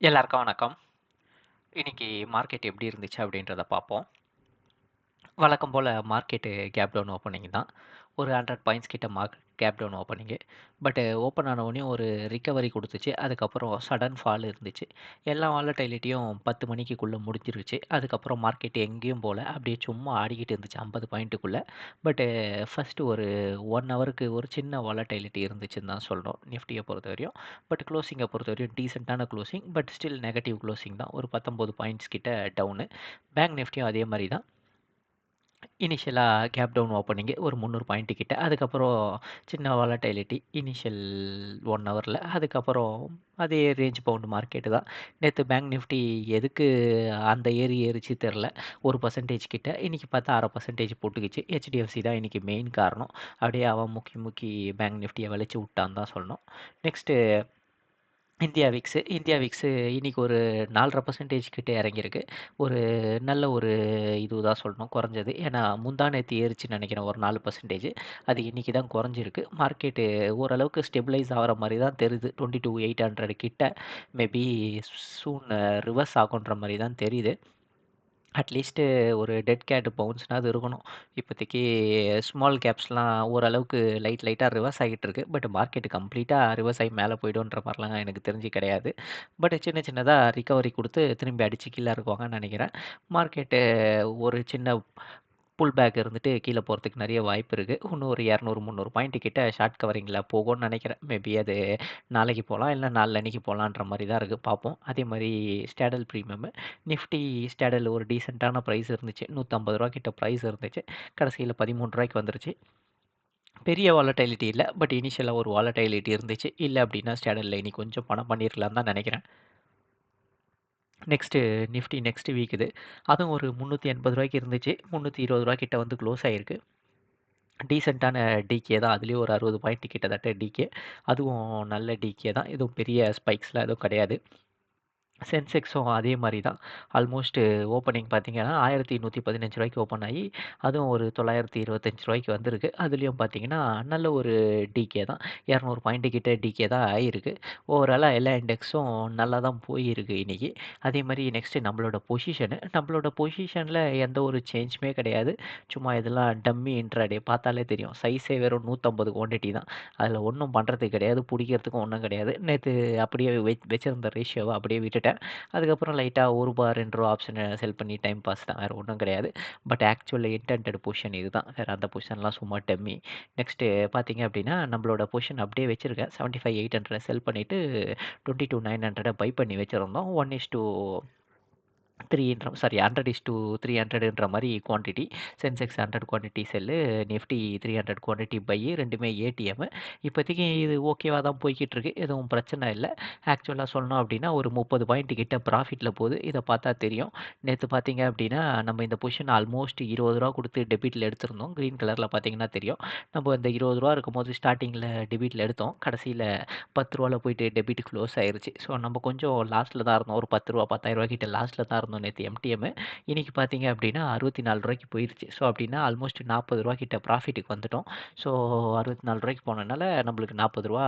எல்லாருக்கும் வணக்கம். இன்னைக்கு மார்க்கெட் எப்படி இருந்துச்சு அப்படின்றத பார்ப்போம். வழக்கம் போல் மார்க்கெட்டு கேப் டவுன் ஓப்பனிங் தான். ஒரு 100 பாயிண்ட்ஸ் கிட்ட mark gap down opening. But open ஆனவுடனே ஒரு ரிக்கவரி கொடுத்துச்சு அதுக்கப்புறம் சடன் ஃபால் இருந்துச்சு. எல்லா வாலட்டைலிட்டியும் பத்து மணிக்குள்ளே முடிஞ்சிருச்சு. அதுக்கப்புறம் மார்க்கெட் எங்கேயும் போல. அப்படியே சும்மா ஆடிக்கிட்டு இருந்துச்சு ஐம்பது பாயிண்ட்டுக்குள்ளே பட்டு ஃபஸ்ட்டு ஒரு ஒன் ஹவருக்கு ஒரு சின்ன வாலட்டைலிட்டி இருந்துச்சுன்னு தான் சொல்லணும். பொறுத்த பொறுத்தவரையும். பட் குளோசிங்க பொறுத்தவரையும் டீசெண்டான closing but still negative closing தான். ஒரு 19 பாயிண்ட்ஸ் கிட்ட டவுனு. பேங்க் நிஃப்டியும் அதே மாதிரி தான். இனிஷியலாக கேப் டவுன் ஓப்பனிங்கு ஒரு முந்நூறு பாயிண்ட்டு கிட்ட. அதுக்கப்புறம் சின்ன வாலடைலிட்டி இனிஷியல் ஒன் ஹவரில் அதுக்கப்புறம் அதே ரேஞ்ச் பவுண்ட் மார்க்கெட்டு தான். நேற்று பேங்க் நிஃப்டி எதுக்கு அந்த ஏறி ஏறிச்சு தெரில ஒரு பர்சன்டேஜ் கிட்ட. இன்றைக்கி பார்த்தா 1/2% போட்டுக்கிச்சு. ஹெச்டிஎஃப்சி தான் இன்றைக்கி மெயின் காரணம். அப்படியே அவன் முக்கி முக்கி பேங்க் நிஃப்டியை விளைச்சி விட்டான்னு தான் சொல்லணும். Next India VIX. India VIX இன்றைக்கி ஒரு நாலரை பர்சன்டேஜ் கிட்டே இறங்கியிருக்கு. ஒரு நல்ல ஒரு இது தான் சொல்லணும் குறைஞ்சது. ஏன்னா முந்தா ஏறிச்சுன்னு நினைக்கிறேன் ஒரு நாலு பர்சன்டேஜ் அது இன்னைக்கு தான் குறைஞ்சிருக்கு. மார்க்கெட்டு ஓரளவுக்கு ஸ்டெபிளைஸ் ஆகிற மாதிரி தான் தெரியுது. 22,800 கிட்ட மேபி சூன் ரிவர்ஸ் ஆகுன்ற மாதிரி தான் தெரியுது. அட்லீஸ்ட்டு ஒரு டெட் கேட் பவுன்ஸ்னாவது இருக்கணும். இப்போதைக்கு ஸ்மால் கேப்ஸ்லாம் ஓரளவுக்கு லைட் லைட்டா ரிவர்ஸ் ஆகிட்டு இருக்கு. பட் மார்க்கெட் கம்ப்ளீட்டா ரிவர்ஸ் ஆகி மேல போய்டுன்ற மாரிலாம் எனக்கு தெரிஞ்சு கிடையாது. பட் சின்ன சின்னதா ரிகவரி குடுத்து திரும்பி அடிச்சு கீழ இறக்குவாங்கன்னு நெனைக்கிறேன். மார்க்கெட்டு ஒரு சின்ன புல் பேக் இருந்துட்டு கீழே போகிறதுக்கு நிறைய வாய்ப்பு இருக்குது இன்னும் ஒரு 200, 300 பாயிண்ட் கிட்ட ஷார்ட் கவரிங்கில் போகும்னு நினைக்கிறேன் மேபி அது நாளைக்கு போலாம். இல்ல அன்னைக்கு போகலான்ற மாதிரி தான் இருக்குது பார்ப்போம். அதே மாதிரி ஸ்டாடல் ப்ரீமியம் நிஃப்டி ஸ்டேடல் ஒரு டீசெண்டான ப்ரைஸ் இருந்துச்சு. நூற்றம்பது ரூபா கிட்ட ப்ரைஸ் இருந்துச்சு. கடைசியில் பதிமூணு ரூபாய்க்கு வந்துருச்சு. பெரிய வாலட்டைலிட்டி இல்லை பட் இனிஷியலாக ஒரு வாலட்டைலிட்டி இருந்துச்சு. இல்லை அப்படின்னா ஸ்டேடலில் இனி கொஞ்சம் பணம் பண்ணியிருக்கலாம் தான் நினைக்கிறேன் நெக்ஸ்ட்டு நிஃப்டி நெக்ஸ்ட் வீக் இது. அதுவும் ஒரு முந்நூற்றி எண்பது ரூபாய்க்கு இருந்துச்சு. ரூ. 320 கிட்ட வந்து க்ளோஸ் ஆகிருக்கு டீசெண்டான டிகே தான். அதுலேயும் ஒரு 60 பாயிண்ட் கிட்டத்தட்ட டிகே. அதுவும் நல்ல டிகே தான். எதுவும் பெரிய ஸ்பைக்ஸ்லாம் எதுவும் கிடையாது. சென்செக்ஸும் அதே மாதிரி தான். ஆல்மோஸ்ட் ஓப்பனிங் பார்த்தீங்கன்னா, ரூ. 1,115 ஓப்பன் ஆகி, அதுவும் ஒரு ரூ. 925 வந்திருக்கு. அதுலேயும் பார்த்தீங்கன்னா, நல்ல ஒரு டிகே தான். 200 பாயிண்ட் கிட்டே டிகே தான் ஆகிருக்கு ஓவராலாக எல்லா இண்டெக்ஸும் நல்லா தான் போயிருக்கு இன்றைக்கி அதே மாதிரி நெக்ஸ்ட்டு நம்மளோட பொசிஷனு. நம்மளோட பொசிஷனில் எந்த ஒரு சேஞ்சுமே கிடையாது. சும்மா இதெல்லாம் டம்மி இன்ட்ராடே பார்த்தாலே தெரியும். சைஸே வெறும் 150 குவான்டிட்டி தான். அதில் ஒன்றும் பண்ணுறதுக்கு கிடையாது. பிடிக்கிறதுக்கும் ஒன்றும் கிடையாது. நேற்று அப்படியே வெ வச்சிருந்த ரேஷியோவை அப்படியே விட்டுட்டு பண்ணிட்டேன் அதுக்கப்புறம் லைட்டாக ஒரு பார் ரெண்டு ரூபா ஆப்ஷனை செல் பண்ணி டைம் பாஸ் தான். வேற ஒன்றும் கிடையாது. பட் ஆக்சுவல் இன்டென்டட் பொசிஷன் இதுதான். வேறு அந்த பொசிஷன்லாம் சும்மா டம்மி. நெக்ஸ்ட்டு பார்த்தீங்க அப்படின்னா, நம்மளோட பொசிஷன் அப்படியே வச்சுருக்கேன் seventy five eight hundred sell பண்ணிட்டு 22,900 பை பண்ணி வச்சுருந்தோம் one is two 1:3ன்ற sorry hundred is two three ஹண்ட்ரட்ன்ற மாதிரி quantity. Sensex 100 quantity sell. Nifty 300 quantity buy. ரெண்டுமே ஏடிஎம். இப்போதைக்கு இது ஓகேவாக தான் போய்கிட்டு இருக்கு. எதுவும் பிரச்சனை இல்லை ஆக்சுவலாக சொல்லணும் அப்படின்னா, ஒரு 30 பாயிண்ட் கிட்ட ப்ராஃபிட்டில் போகுது. இதை பார்த்தா தெரியும். நேற்று பார்த்தீங்க அப்படின்னா, நம்ம இந்த பொசிஷன் ஆல்மோஸ்ட் இருபது ரூபா கொடுத்து டெபிட்டில் எடுத்திருந்தோம். க்ரீன் கலரில் பார்த்தீங்கன்னா தெரியும். நம்ம இந்த இருபது ரூபா இருக்கும்போது ஸ்டார்டிங்கில் டெபிட்டில் எடுத்தோம். கடைசியில் பத்து ரூபாவில் போயிட்டு டெபிட் க்ளோஸ் ஆயிடுச்சு ஸோ நம்ம கொஞ்சம் லாஸ்ட்டில் தான் இருந்தோம். ஒரு ரூ. 10 ரூ. 10,000 கிட்ட லாஸ்ட்டில் தான் இருந்தோம் நேற்று எம்டிஎம். இன்னைக்கு பார்த்தீங்க அப்படின்னா, அறுபத்தி நாலு ரூபாய்க்கு போயிடுச்சு ஸோ அப்படின்னா ஆல்மோஸ்ட் நாற்பது ரூபா கிட்ட ப்ராஃபிட்டுக்கு வந்துட்டோம். ஸோ அறுபத்தி நாலு ரூபாய்க்கு போனதுனால நம்மளுக்கு நாற்பது ரூபா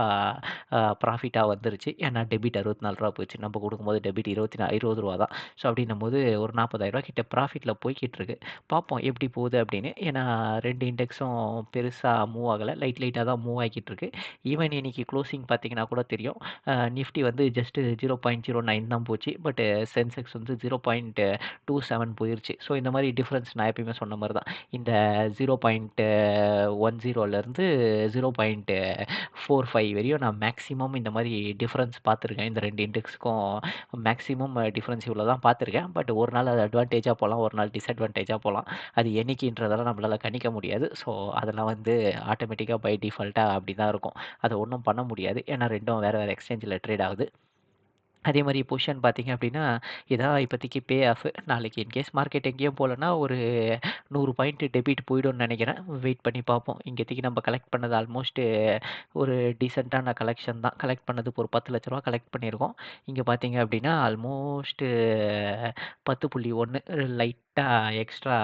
ப்ராஃபிட்டாக வந்துருச்சு. ஏன்னா டெபிட் அறுபத்தி நாலு ரூபா போச்சு. நம்ம கொடுக்கும்போது டெபிட் இருபத்தி நா இருபது ரூபா தான். ஸோ அப்படின்னும் போது ஒரு ரூ. 40,000 கிட்ட ப்ராஃபிட்டில் போய்கிட்டு இருக்கு. பார்ப்போம் எப்படி போகுது அப்படின்னு. ஏன்னா ரெண்டு இண்டெக்ஸும் பெருசாக மூவ் ஆகலை லைட் லைட்டாக தான் மூவ் ஆகிக்கிட்டு இருக்கு. ஈவன் இன்னைக்கு க்ளோசிங் பார்த்தீங்கன்னா கூட தெரியும். நிஃப்டி வந்து ஜஸ்ட் 0.09 தான் போச்சு. பட் சென்செக்ஸ் வந்து ஜீரோ பாயிண்ட்டு டூ செவன் போயிடுச்சு ஸோ இந்த மாதிரி டிஃப்ரென்ஸ் நான் எப்பயுமே சொன்ன மாதிரி தான். இந்த 0.10லருந்து 0.45 வரையும் நான் மேக்ஸிமம் இந்த மாதிரி டிஃப்ரென்ஸ் பார்த்துருக்கேன். இந்த ரெண்டு இண்டெக்ஸுக்கும் மேக்ஸிமம் டிஃப்ரென்ஸ் இவ்வளோ தான் பார்த்துருக்கேன். பட் ஒரு நாள் அது அட்வான்டேஜாக போகலாம் ஒரு நாள் டிஸ்அட்வான்டேஜாக போகலாம் அது என்னைக்குன்றதெல்லாம் நம்மளால் கணிக்க முடியாது. ஸோ அதெல்லாம் வந்து ஆட்டோமேட்டிக்காக பை டிஃபால்ட்டாக அப்படி தான் இருக்கும். அதை ஒன்றும் பண்ண முடியாது. ஏன்னா ரெண்டும் வேறு வேறு எக்ஸ்சேஞ்சில் ட்ரேட் ஆகுது. அதே மாதிரி பொசிஷன் பார்த்தீங்க அப்படின்னா, இதான் இப்போதைக்கு பே ஆஃப். நாளைக்கு இன்கேஸ் மார்க்கெட் எங்கேயும் போகலன்னா ஒரு நூறு பாயிண்ட் டெபிட் போய்டும்னு நினைக்கிறேன் வெயிட் பண்ணி பார்ப்போம். இங்கேத்திக்கு நம்ம கலெக்ட் பண்ணது ஆல்மோஸ்ட் ஒரு டீசெண்டான கலெக்ஷன் தான். கலெக்ட் பண்ணது ஒரு பத்து லட்ச ரூபா கலெக்ட் பண்ணியிருக்கோம். இங்கே பார்த்தீங்க அப்படின்னா, ஆல்மோஸ்ட் 10.1 எக்ஸ்ட்ரா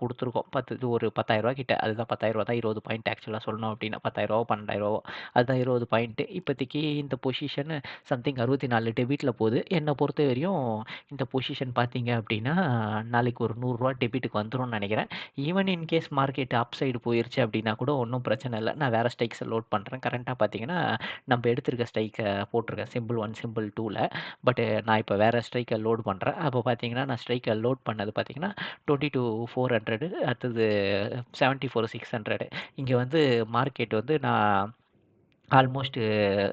குடுத்துருக்கோம். 10 இது ஒரு ரூ. 10,000 கிட்ட. அதுதான் ரூ. 10,000 தான் 20 பாயிண்ட் ஆக்சுவலா சொல்லணும் அப்படின்னா ரூ. 10,000 ரூ. 12,000 அதுதான் 20 பாயிண்ட். இப்போதைக்கு இந்த பொசிஷன் சம்திங் 64 டெபிட்ல போகுது. என்ன பொறுத்தவரையும் இந்த பொசிஷன் பார்த்தீங்க அப்படின்னா நாளைக்கு ஒரு ரூ. 100 டெபிட்டுக்கு வந்துரும்னு நெனைக்கிறேன். Even in case market upside போயிருச்சு அப்படின்னா கூட ஒண்ணும் பிரச்சனை இல்ல. நான் வேற ஸ்ட்ரைக்ஸ லோட் பண்றேன். கரண்ட்டா பார்த்தீங்கன்னா, நம்ப எடுத்திருக்க ஸ்ட்ரைக்க போட்டிருக்கேன். Simple 1, simple 2ல. பட் நான் இப்போ வேற ஸ்ட்ரைக்க லோட் பண்றேன். அப்போ பார்த்தீங்கன்னா, நான் ஸ்ட்ரைக்க லோட் பண்ணது பார்த்தீங்கன்னா, பார்த்தீங்கன்னா டுவெண்ட்டி டூ ஃபோர் ஹண்ட்ரடு அடுத்தது செவன்ட்டி ஃபோர் சிக்ஸ் ஹண்ட்ரடு இங்கே வந்து மார்க்கெட் வந்து நான் ஆல்மோஸ்ட்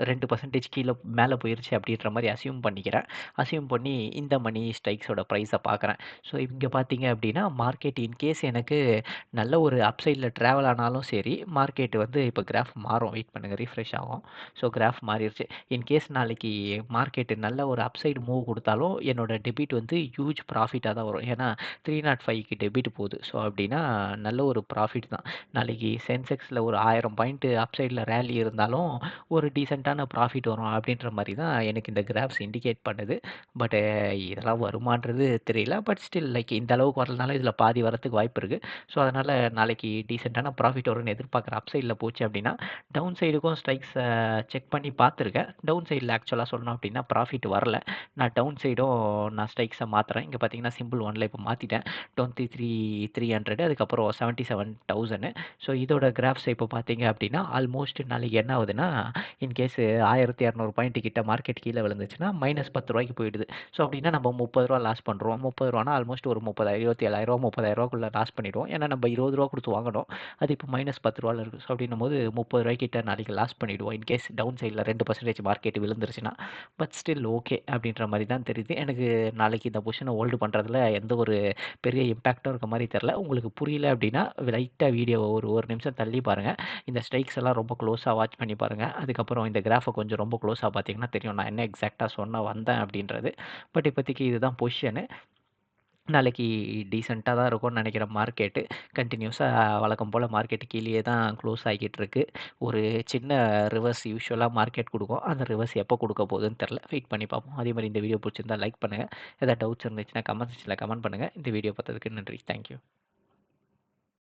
2% கீழ மேல போயிருச்சு அப்படின்ற மாதிரி அசியூம் பண்ணிக்கிறேன். அசியூம் பண்ணி இந்த மணி ஸ்ட்ரைக்ஸோட ப்ரைஸை பார்க்குறேன். ஸோ இங்கே பார்த்தீங்க அப்படின்னா மார்க்கெட் இன்கேஸ் எனக்கு நல்ல ஒரு அப் ட்ராவல் ஆனாலும் சரி, மார்க்கெட் வந்து இப்போ கிராஃப் மாறும். வெயிட் பண்ணுங்க ரீஃப்ரெஷ் ஆகும். ஸோ கிராஃப் மாறிடுச்சு இன்கேஸ் நாளைக்கு மார்க்கெட்டு நல்ல ஒரு அப்சைடு மூவ் கொடுத்தாலும் என்னோட டெபிட் வந்து ஹியூஜ் ப்ராஃபிட்டாக தான் வரும். ஏன்னா 305க்கு டெபிட் போகுது. ஸோ அப்படின்னா நல்ல ஒரு ப்ராஃபிட் தான். நாளைக்கு சென்செக்ஸில் ஒரு ஆயிரம் பாயிண்ட் அப் ரேலி இருந்தாலும், ஒரு டீசெண்டான ப்ராஃபிட் வரும் அப்படின்ற மாதிரி தான் எனக்கு இந்த கிராஃப்ஸ் இண்டிகேட் பண்ணுது. பட் இதெல்லாம் வருமான்றது தெரியல. பட் ஸ்டில் லைக் இந்த அளவுக்கு வரதுனால இதில் பாதி வரதுக்கு வாய்ப்பு இருக்குது ஸோ அதனால் நாளைக்கு டீசெண்டான ப்ராஃபிட் வரும்னு எதிர்பார்க்குறேன். அப் சைடில் போச்சு அப்படின்னா டவுன் சைடுக்கும் ஸ்ட்ரைக்ஸை செக் பண்ணி பார்த்துருக்கேன். டவுன் சைடில் ஆக்சுவலாக சொல்லணும் அப்படின்னா ப்ராஃபிட் வரல. நான் டவுன் சைடும் நான் ஸ்ட்ரைக்ஸை மாற்றுறேன் இங்கே பார்த்தீங்கன்னா, சிம்பிள் ஒனில் இப்போ மாற்றிட்டேன் டுவெண்ட்டி த்ரீ த்ரீ ஹண்ட்ரடு அதுக்கப்புறம் 77,000 ஸோ இதோட கிராஃப்ஸ் இப்போ பார்த்தீங்க அப்படின்னா ஆல்மோஸ்ட் நாளைக்கு என்ன ஆகுது விழுந்துச்சுன்னா இன்கேஸ் ஆயிரத்தி இரநூறு பாயிண்ட் கிட்ட மார்க்கெட் கீழே விழுந்துச்சுன்னா, -10 ரூபாய்க்கு போயிடுது. ஸோ அப்படின்னா நம்ம முப்பது ரூபா லாஸ் பண்ணுறோம் முப்பது ரூபானா ஆல்மோஸ்ட் ஒரு 30,000 27,000 30,000க்குள்ள லாஸ் பண்ணிடுவோம். ஏன்னா நம்ம இருபது ரூபா கொடுத்து வாங்கணும் அது இப்ப -10 இருக்கு. ஸோ அப்படின்னும் போது முப்பது ரூபாய்க்கிட்ட நாளைக்கு லாஸ் பண்ணிவிடுவோம் இன் கேஸ் டவுன் சைடில் ரெண்டு பர்சன்டேஜ் மார்க்கெட் விழுந்துருச்சுன்னா. பட் ஸ்டில் ஓகே அப்படின்ற மாதிரி தான் தெரியுது. எனக்கு நாளைக்கு இந்த பொசிஷனை ஹோல்டு பண்ணுறதுல எந்த ஒரு பெரிய இம்பாக்ட்டும் இருக்க மாதிரி தெரில உங்களுக்கு புரியல அப்படின்னா லைட்டாக வீடியோ ஒரு ஒரு நிமிஷம் தள்ளி பாருங்க. இந்த ஸ்ட்ரைக்ஸ் எல்லாம் ரொம்ப க்ளோஸாக வாட்ச் பண்ணி பாருங்கள் அதுக்கப்புறம் இந்த கிராஃபை கொஞ்சம் ரொம்ப க்ளோஸாக பார்த்தீங்கன்னா தெரியும். நான் என்ன எக்ஸாக்டாக சொன்ன வந்தேன் அப்படின்றது பட் இப்போதைக்கு இதுதான் பொசிஷனு. நாளைக்கு டீசெண்டாக தான் இருக்கும்னு நினைக்கிற மார்க்கெட்டு. கண்டினியூஸாக வழக்கம் போல் மார்க்கெட்டு கீழே தான் க்ளோஸ் ஆகிட்டு இருக்கு. ஒரு சின்ன ரிவர்ஸ் யூஸ்வலாக மார்க்கெட் கொடுக்கும் அந்த ரிவர்ஸ் எப்போ கொடுக்க போகுதுன்னு தெரில வெயிட் பண்ணி பார்ப்போம். அதே மாதிரி இந்த வீடியோ பிடிச்சிருந்தா லைக் பண்ணுங்கள் ஏதாவது டவுட்ஸ் இருந்துச்சுன்னா கமெண்ட் செக்ஷனில் கமெண்ட் பண்ணுங்கள் இந்த வீடியோ பார்த்ததுக்கு நன்றி. Thank you.